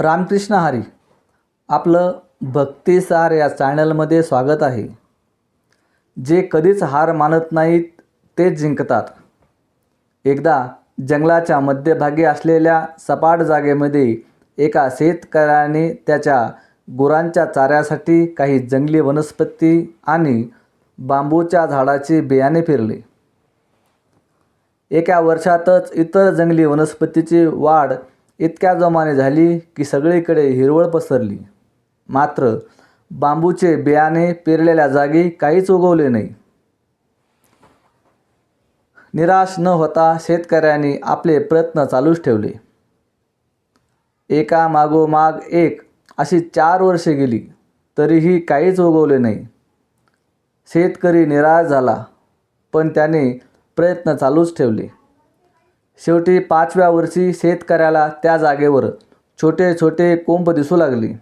रामकृष्ण हरी आपलं भक्तिसार या चॅनलमध्ये स्वागत आहे. जे कधीच हार मानत नाहीत ते जिंकतात. एकदा जंगलाच्या मध्यभागी असलेल्या सपाट जागेमध्ये एका शेतकऱ्याने त्याच्या गुरांच्या चाऱ्यासाठी काही जंगली वनस्पती आणि बांबूच्या झाडाचे बियाणे फिरले एका वर्षातच इतर जंगली वनस्पतीची वाढ इतक्या जोमाने झाली की सगळीकडे हिरवळ पसरली. मात्र बांबूचे बियाणे पेरलेल्या जागी काहीच उगवले नाही. निराश न होता शेतकऱ्यांनी आपले प्रयत्न चालूच ठेवले. एका मागोमाग एक अशी चार वर्षे गेली तरीही काहीच उगवले नाही. शेतकरी निराश झाला पण त्याने प्रयत्न चालूच ठेवले. शेवटी पाचव्या वर्षी शेतकऱ्याला त्या जागेवर छोटे छोटे कोंब दिसू लागले.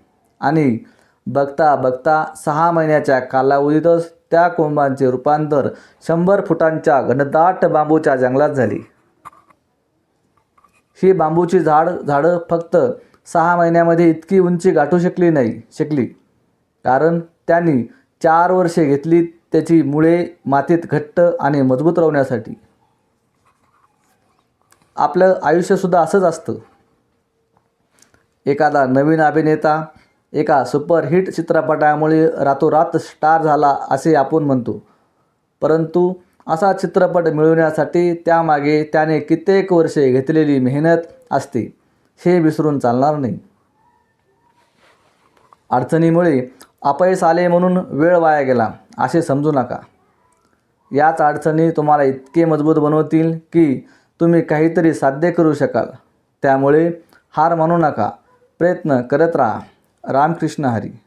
आणि बघता बघता सहा महिन्याच्या कालावधीतच त्या कोंबांचे रूपांतर शंभर फुटांच्या घनदाट बांबूच्या जंगलात झाली. ही बांबूची झाड झाडं फक्त सहा महिन्यामध्ये इतकी उंची गाठू शकली नाही शकली. कारण त्यांनी चार वर्षे घेतली त्याची मुळे मातीत घट्ट आणि मजबूत राहण्यासाठी. आपलं आयुष्यसुद्धा असंच असतं. एखादा नवीन अभिनेता एका सुपरहिट चित्रपटामुळे रातोरात स्टार झाला असे आपण म्हणतो. परंतु असा चित्रपट मिळवण्यासाठी त्यामागे त्याने कित्येक वर्षे घेतलेली मेहनत असते हे विसरून चालणार नाही. अडचणीमुळे अपयश आले म्हणून वेळ वाया गेला असे समजू नका. याच अडचणी तुम्हाला इतके मजबूत बनवतील की तुम्ही काहीतरी साध्य करू शकाल. त्यामुळे हार मानू नका. प्रयत्न करत राहा. रामकृष्ण हरी.